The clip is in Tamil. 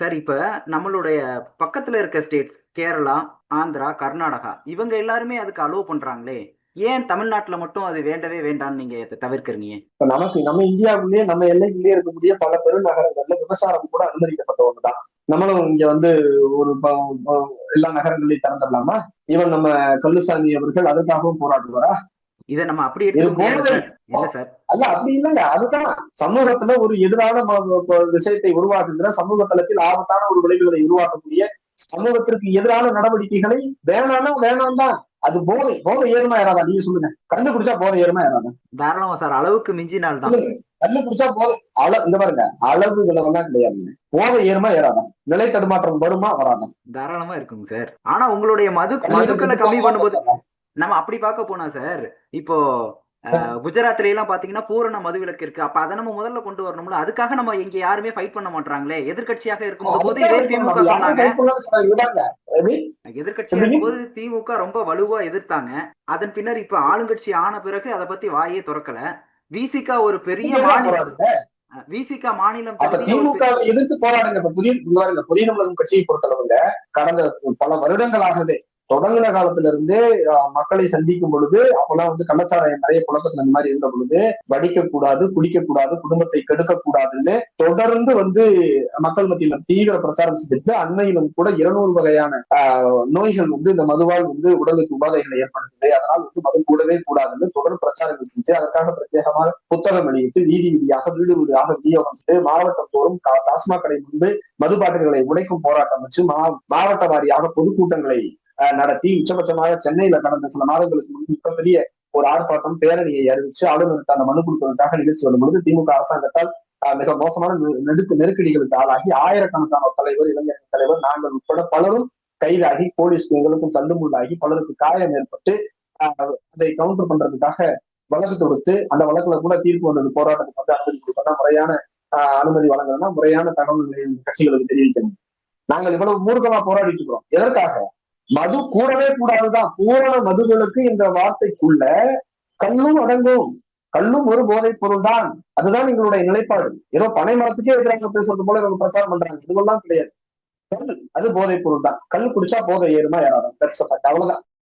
சார் இப்ப நம்மளுடைய பக்கத்துல இருக்க ஸ்டேட்ஸ் கேரளா ஆந்திரா கர்நாடகா இவங்க எல்லாருமே அதுக்கு அலோவ் பண்றாங்களே. ஏன் தமிழ்நாட்டுல மட்டும் அது வேண்டவே வேண்டாம்னு நீங்க தவிர்க்கிறீங்க? இப்ப நமக்கு நம்ம இந்தியாவுக்குள்ளேயே நம்ம எல்லைக்குள்ளேயே இருக்கக்கூடிய பல பெருநகரங்கள்ல விபச்சாரம் கூட அனுமதிக்கப்பட்ட ஒண்ணுதான். நம்மளும் இங்க வந்து ஒரு எல்லா நகரங்களையும் திறந்துடலாமா? இவன் நம்ம கல்லுசாமி அவர்கள் அதற்காகவும் போராடுவாரா? இதை நம்ம அப்படி அல்ல அப்படி இல்லைங்க. அதுதான் சமூகத்துல ஒரு எதிரான விஷயத்தை உருவாக்குகிற சமூக தளத்தில் ஆபத்தான ஒரு விளைவுகளை உருவாக்கக்கூடிய சமூகத்திற்கு எதிரான நடவடிக்கைகளை வேணாம்னா வேணாம் தான் அது போதை போதை ஏறுமா ஏறாதா? நீங்க சொல்லுங்க. கண்டு குடிச்சா போதை ஏறுமா ஏறாதா? தாராளமா சார். அளவுக்கு மிஞ்சினால் தான் கல்லு குடிச்சா போதை அள இந்த பாருங்க. அளவு விலவெல்லாம் கிடையாதுங்க போதை ஏறுமா ஏறாதா? நிலை தடுமாற்றம் வருமா வராதா? தாராளமா இருக்குங்க சார். ஆனா உங்களுடைய மது மதுக்களை கம்மி பண்ணும்போது நம்ம அப்படி பார்க்க போனா சார் இப்போ குஜராத்ல எல்லாம் பாத்தீங்கன்னா பூரண மதுவிலக்கு இருக்கு. அப்ப அதை நம்ம முதல்ல கொண்டு வரணும்ல. அதுக்காக நம்ம இங்க யாருமே ஃபைட் பண்ண மாட்டாங்களே எதிர்க்கட்சியாக இருக்கும்போது இதே திமுக சொன்னாங்க. எதிர்க்கட்சியா இருக்கும்போது திமுக ரொம்ப வலுவா எதிர்த்தாங்க. அதன் பின்னர் இப்ப ஆளுங்கட்சி ஆன பிறகு அதை பத்தி வாயே திறக்கல. விசிகா ஒரு பெரிய மாநிலம் விசிகா மாநிலம் திமுக எதிர்த்து போராடுங்க. புதிய புதிய கட்சியை பொறுத்தளவுல கடந்த பல வருடங்களாகவே தொடங்கின காலத்துல இருந்து மக்களை சந்திக்கும் பொழுது அப்பெல்லாம் வந்து கள்ளச்சாராயம் நிறைய புழக்கத்துல இந்த மாதிரி இருந்த பொழுது வடிக்க கூடாது குடிக்க கூடாது குடும்பத்தை கெடுக்க கூடாதுன்னு தொடர்ந்து வந்து மக்கள் மத்தியில தீவிர பிரச்சாரம் செஞ்சுட்டு அண்மையிலும் கூட இருநூறு வகையான ஆஹ், நோய்கள் வந்து இந்த மதுவால் வந்து உடலுக்கு உபாதைகளை ஏற்படுத்துது. அதனால் வந்து மது கூடவே கூடாதுன்னு தொடர் பிரச்சாரங்கள் செஞ்சு அதற்காக பிரத்யேகமாக புத்தகம் வெளியிட்டு வீதி வீதியாக வீடு வீடாக விநியோகம் செய்து மாவட்டம் தோறும் கா- டாஸ்மாக் கடை முன்பு மதுபாட்டில்களை உடைக்கும் போராட்டம் வச்சு மாவட்ட வாரியாக பொதுக்கூட்டங்களை நடத்தி உச்சபட்சமாக சென்னையில கடந்த சில மாதங்களுக்கு முன்பு மிகப்பெரிய ஒரு ஆர்ப்பாட்டம் பேரணியை அறிவிச்சு ஆளுநருக்கு அந்த மனு கொடுப்பதற்காக நிகழ்ச்சி வரும் பொழுது திமுக அரசாங்கத்தால் அஹ், மிக மோசமான நெருக்கு நெருக்கடிகளுக்கு ஆளாகி ஆயிரக்கணக்கான தலைவர் இளைஞர் தலைவர் நாங்கள் உட்பட பலரும் கைதாகி போலீஸ் எங்களுக்கும் தள்ளுமுள்ளாகி பலருக்கு காயம் ஏற்பட்டு அதை கவுண்டர் பண்றதுக்காக வழக்கு தொடுத்து அந்த வழக்குல கூட தீர்ப்பு வந்தது போராட்டத்துக்கு வந்து அனுமதி கொடுத்தா முறையான ஆஹ், அனுமதி வழங்கணும்னா முறையான தகவல்களை கட்சிகளுக்கு தெரிவிக்கணும் நாங்கள் இவ்வளவு மூர்க்கமா போராடிட்டு இருக்கிறோம். எதற்காக? மது கூடவே கூடாதுதான். பூரண மதுகளுக்கு என்ற வார்த்தைக்குள்ள கல்லும் அடங்கும். கல்லும் ஒரு போதைப் பொருள் தான் அதுதான் எங்களுடைய நிலைப்பாடு. ஏதோ பனை மரத்துக்கே எதிராக பேசுறது போல இவங்க பிரச்சாரம் பண்றாங்க. இதுவெல்லாம் கிடையாது. கல் அது போதைப் பொருள் தான் கல் குடிச்சா போதை ஏறுமா யாராவது? அவ்வளவுதான்.